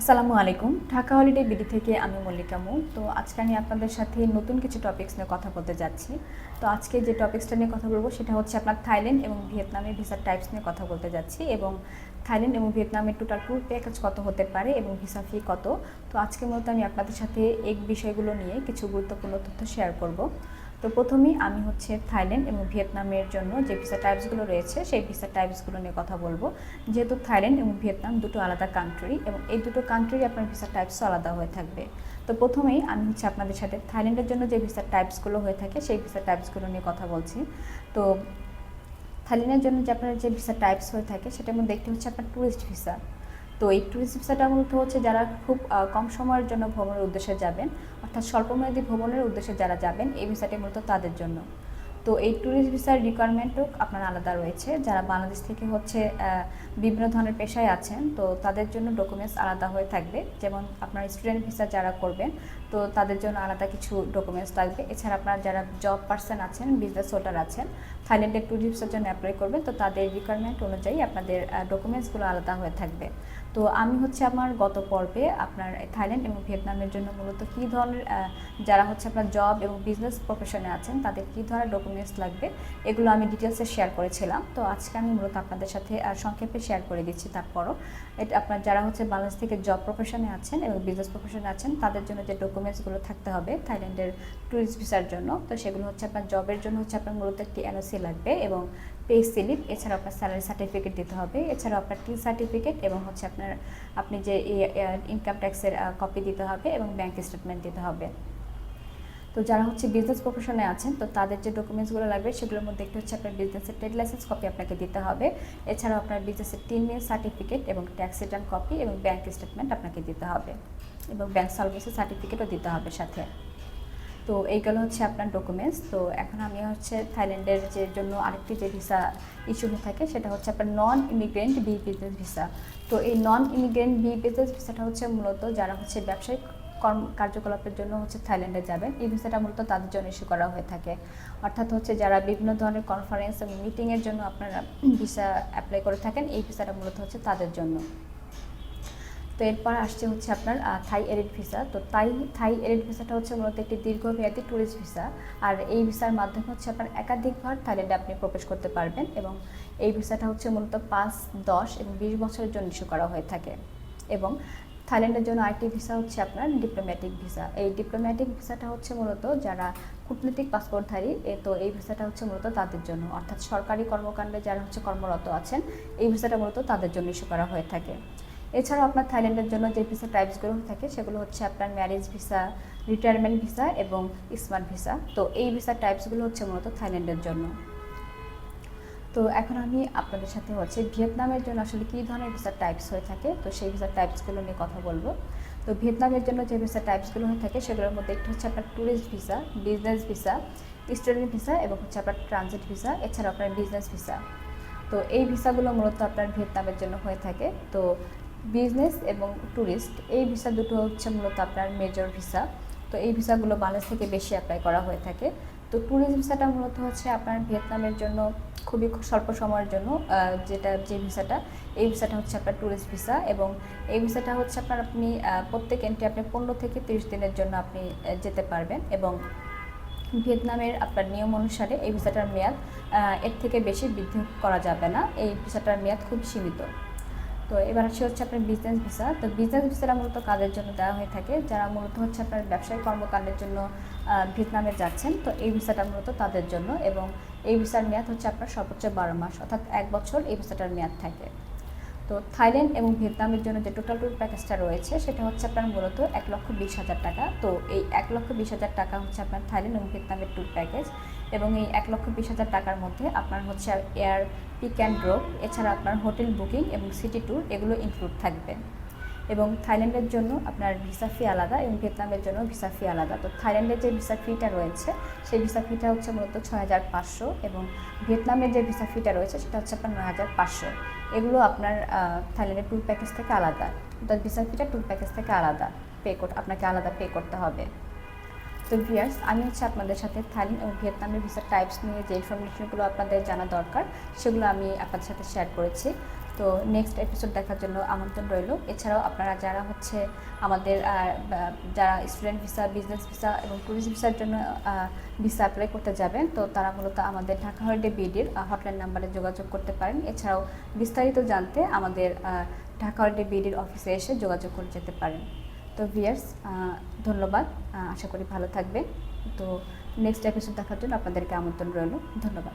আসসালামু আলাইকুম। Dhaka holiday BD থেকে আমি মল্লিকা মু। তো আজকে আমি আপনাদের সাথে নতুন কিছু টপিক্স নিয়ে কথা বলতে যাচ্ছি। তো আজকে যে টপিক্সটা নিয়ে কথা বলব, সেটা হচ্ছে আপনার থাইল্যান্ড এবং ভিয়েতনামের ভিসার টাইপস নিয়ে কথা বলতে যাচ্ছি এবং থাইল্যান্ড এবং ভিয়েতনামের টোটাল ট্যুর প্যাকেজ কত হতে পারে এবং ভিসা ফি কত? তো আজকে মূলত আমি আপনাদের সাথে এই বিষয়গুলো নিয়ে কিছু গুরুত্বপূর্ণ তথ্য শেয়ার করব। তো প্রথমেই আমি হচ্ছে থাইল্যান্ড এবং ভিয়েতনামের জন্য যে ভিসা টাইপসগুলো রয়েছে, সেই ভিসা টাইপসগুলো নিয়ে কথা বলব। যেহেতু থাইল্যান্ড এবং ভিয়েতনাম দুটো আলাদা কান্ট্রি এবং এই দুটো কান্ট্রির আপনার ভিসা টাইপসও আলাদা হয়ে থাকবে। তো প্রথমেই আমি হচ্ছে আপনাদের সাথে থাইল্যান্ডের জন্য যে ভিসা টাইপসগুলো হয়ে থাকে, সেই ভিসা টাইপসগুলো নিয়ে কথা বলছি। তো থাইল্যান্ডের জন্য যে আপনার যে ভিসা টাইপস হয়ে থাকে, সেটার মধ্যে একটি হচ্ছে আপনার ট্যুরিস্ট ভিসা তো এই ট্যুরিস্ট ভিসাটা মূলত হচ্ছে যারা খুব কম সময়ের জন্য ভ্রমণের উদ্দেশ্যে যাবেন, অর্থাৎ স্বল্পমেয়াদী ভ্রমণের উদ্দেশ্যে যারা যাবেন, এই ভিসাটি মূলত তাদের জন্য। তো এই ট্যুরিস্ট ভিসার রিকোয়ারমেন্টও আপনার আলাদা রয়েছে। যারা বাংলাদেশ থেকে হচ্ছে বিভিন্ন ধরনের পেশায় আছেন, তো তাদের জন্য ডকুমেন্টস আলাদা হয়ে থাকবে। যেমন আপনার স্টুডেন্ট ভিসা যারা করবেন তো তাদের জন্য আলাদা কিছু ডকুমেন্টস লাগবে। এছাড়া আপনার যারা জব পার্সন আছেন বিজনেস হোল্ডার আছেন থাইল্যান্ডের ট্যুরিস্ট ভিসার জন্য অ্যাপ্লাই করবেন, তো তাদের রিকোয়ারমেন্ট অনুযায়ী আপনাদের ডকুমেন্টসগুলো আলাদা হয়ে থাকবে। তো আমি হচ্ছে আমার গত পর্বে আপনার থাইল্যান্ড এবং ভিয়েতনামের জন্য মূলত কী ধরনের যারা হচ্ছে আপনার জব এবং বিজনেস প্রফেশনে আছেন, তাদের কী ধরনের ডকুমেন্টস লাগবে, এগুলো আমি ডিটেলসে শেয়ার করেছিলাম। তো আজকে আমি মূলত আপনাদের সাথে সংক্ষেপে শেয়ার করে দিচ্ছি তারপরও। এটা আপনার যারা হচ্ছে বাংলাদেশ থেকে জব প্রফেশনে আছেন এবং বিজনেস প্রফেশনে আছেন, তাদের জন্য যে ডকুমেন্টসগুলো থাকতে হবে থাইল্যান্ডের ট্যুরিস্ট ভিসার জন্য। তো সেগুলো হচ্ছে আপনার জবের জন্য হচ্ছে আপনার মূলত একটি এনওসি লাগবে এবং পে স্লিপ এছাড়া আপনার স্যালারি সার্টিফিকেট দিতে হবে। এছাড়াও আপনার টি সার্টিফিকেট এবং হচ্ছে আপনার, আপনি যে ইনকাম ট্যাক্সের কপি দিতে হবে এবং ব্যাংক স্টেটমেন্ট দিতে হবে। তো যারা হচ্ছে বিজনেস প্রফেশনে আছেন, তো তাদের যে ডকুমেন্টসগুলো লাগবে সেগুলোর মধ্যে একটি হচ্ছে আপনার বিজনেসের ট্রেড লাইসেন্স কপি আপনাকে দিতে হবে। এছাড়াও আপনার বিজনেসের মিল সার্টিফিকেট এবং ট্যাক্স রিটার্ন কপি এবং ব্যাংক স্টেটমেন্ট আপনাকে দিতে হবে। এবং ব্যাংক সার্ভিসের সার্টিফিকেটও দিতে হবে সাথে। তো এইগুলো হচ্ছে আপনার ডকুমেন্টস তো এখন আমি হচ্ছে থাইল্যান্ডের যে জন্য আরেকটি যে ভিসা ইস্যু হয়ে থাকে, সেটা হচ্ছে আপনার non immigrant B business visa তো এই নন ইমিগ্রেন্ট বি বিজনেস ভিসাটা হচ্ছে মূলত যারা হচ্ছে ব্যবসায়িক কর্ম, কার্যকলাপের জন্য হচ্ছে থাইল্যান্ডে যাবেন, এই ভিসাটা মূলত তাদের জন্য ইস্যু করা হয়ে থাকে। অর্থাৎ হচ্ছে যারা বিভিন্ন ধরনের কনফারেন্স এবং মিটিংয়ের জন্য আপনারা ভিসা অ্যাপ্লাই করে থাকেন, এই ভিসাটা মূলত হচ্ছে তাদের জন্য। তো এরপর আসছে হচ্ছে আপনার থাই এরিড ভিসা তো তাই থাই এরিড ভিসাটা হচ্ছে মূলত একটি দীর্ঘমেয়াদী ট্যুরিস্ট ভিসা আর এই ভিসার মাধ্যমে হচ্ছে আপনার একাধিকবার থাইল্যান্ডে আপনি প্রবেশ করতে পারবেন এবং এই ভিসাটা হচ্ছে মূলত পাঁচ, দশ এবং বিশ বছরের জন্য ইস্যু করা হয়ে থাকে। এবং থাইল্যান্ডের জন্য আরেকটি ভিসা হচ্ছে আপনার ডিপ্লোম্যাটিক ভিসা এই ডিপ্লোম্যাটিক ভিসাটা হচ্ছে মূলত যারা কূটনৈতিক পাসপোর্টধারী এ তো এই ভিসাটা হচ্ছে মূলত তাদের জন্য। অর্থাৎ সরকারি কর্মকাণ্ডে যারা হচ্ছে কর্মরত আছেন, এই ভিসাটা মূলত তাদের জন্য ইস্যু করা হয়ে থাকে। এছাড়াও আপনার থাইল্যান্ডের জন্য যে ভিসা টাইপসগুলো থাকে, সেগুলো হচ্ছে আপনার ম্যারেজ ভিসা রিটায়ারমেন্ট ভিসা এবং স্মার্ট ভিসা তো এই ভিসা টাইপসগুলো হচ্ছে মূলত থাইল্যান্ডের জন্য। তো এখন আমি আপনাদের সাথে হচ্ছে ভিয়েতনামের জন্য আসলে কী ধরনের ভিসা টাইপস হয়ে থাকে, তো সেই ভিসা টাইপসগুলো নিয়ে কথা বলব। তো ভিয়েতনামের জন্য যে ভিসা টাইপসগুলো হয়ে থাকে, সেগুলোর মধ্যে একটি হচ্ছে আপনার tourist visa business visa student visa এবং হচ্ছে আপনার ট্রানজিট ভিসা এছাড়া আপনার বিজনেস ভিসা তো এই ভিসাগুলো মূলত আপনার ভিয়েতনামের জন্য হয়ে থাকে। তো বিজনেস এবং ট্যুরিস্ট এই ভিসা দুটো হচ্ছে মূলত আপনার মেজর ভিসা। তো এই ভিসাগুলো বাংলাদেশ থেকে বেশি অ্যাপ্লাই করা হয়ে থাকে। তো ট্যুরিস্ট ভিসাটা মূলত হচ্ছে আপনার ভিয়েতনামের জন্য, খুবই খুব স্বল্প সময়ের জন্য যেটা, যে ভিসাটা, এই ভিসাটা হচ্ছে আপনার ট্যুরিস্ট ভিসা এবং এই ভিসাটা হচ্ছে আপনার আপনি প্রত্যেক এন্ট্রি আপনি পনেরো থেকে তিরিশ দিনের জন্য আপনি যেতে পারবেন এবং ভিয়েতনামের আপনার নিয়ম অনুসারে এই ভিসাটার মেয়াদ এর থেকে বেশি বৃদ্ধি করা যাবে না। এই ভিসাটার মেয়াদ খুব সীমিত। তো এবার আসছে হচ্ছে আপনার বিজনেস ভিসা তো বিজনেস ভিসাটা মূলত কাজের জন্য দেওয়া হয়ে থাকে? যারা মূলত হচ্ছে আপনার ব্যবসায়িক কর্মকাণ্ডের জন্য ভিয়েতনামে যাচ্ছেন, তো এই ভিসাটা মূলত তাদের জন্য এবং এই ভিসার মেয়াদ হচ্ছে আপনার সর্বোচ্চ বারো মাস, অর্থাৎ এক বছর এই ভিসাটার মেয়াদ থাকে। তো থাইল্যান্ড এবং ভিয়েতনামের জন্য যে টোটাল ট্যুর প্যাকেজটা রয়েছে, সেটা হচ্ছে আপনার মূলত এক লক্ষ বিশ হাজার টাকা। তো এই এক লক্ষ বিশ হাজার টাকা হচ্ছে আপনার থাইল্যান্ড এবং ভিয়েতনামের ট্যুর প্যাকেজ এবং এই এক লক্ষ বিশ হাজার টাকার মধ্যে আপনার হচ্ছে এয়ার পিক অ্যান্ড ড্রপ, এছাড়া আপনার হোটেল বুকিং এবং সিটি ট্যুর এগুলো ইনক্লুড থাকবে। এবং থাইল্যান্ডের জন্য আপনার ভিসা ফি আলাদা এবং ভিয়েতনামের জন্য ভিসা ফি আলাদা। তো থাইল্যান্ডের যে ভিসা ফিটা রয়েছে, সেই ভিসা ফিটা হচ্ছে মূলত ছয় হাজার পাঁচশো এবং ভিয়েতনামের যে ভিসা ফিটা রয়েছে, সেটা হচ্ছে আপনার নয় হাজার পাঁচশো। এগুলো আপনার থাইল্যান্ডের ট্যুর প্যাকেজ থেকে আলাদা। অর্থাৎ ভিসা ফিটা ট্যুর প্যাকেজ থেকে আলাদা। পে করতে আপনাকে আলাদা পে করতে হবে। তো ভিয়ার্স আমি হচ্ছে আপনাদের সাথে থাইল্যান্ড এবং ভিয়েতনামের ভিসা টাইপস নিয়ে যে ইনফরমেশনগুলো আপনাদের জানা দরকার, সেগুলো আমি আপনাদের সাথে শেয়ার করেছি। তো নেক্সট এপিসোড দেখার জন্য আমন্ত্রণ রইল। এছাড়াও আপনারা যারা হচ্ছে আমাদের যারা স্টুডেন্ট ভিসা বিজনেস ভিসা এবং ট্যুরিস্ট ভিসার জন্য ভিসা অ্যাপ্লাই করতে যাবেন, তো তারা মূলত আমাদের ঢাকা হলিডে বিডির হটলাইন নাম্বারে যোগাযোগ করতে পারেন। এছাড়াও বিস্তারিত জানতে আমাদের ঢাকা হলিডে বিডির অফিসে এসে যোগাযোগ করে যেতে পারেন। তো ভিয়ার্স ধন্যবাদ। আশা করি ভালো থাকবে তো নেক্সট এপিসোড দেখার জন্য আপনাদেরকে আমন্ত্রণ রইল। ধন্যবাদ।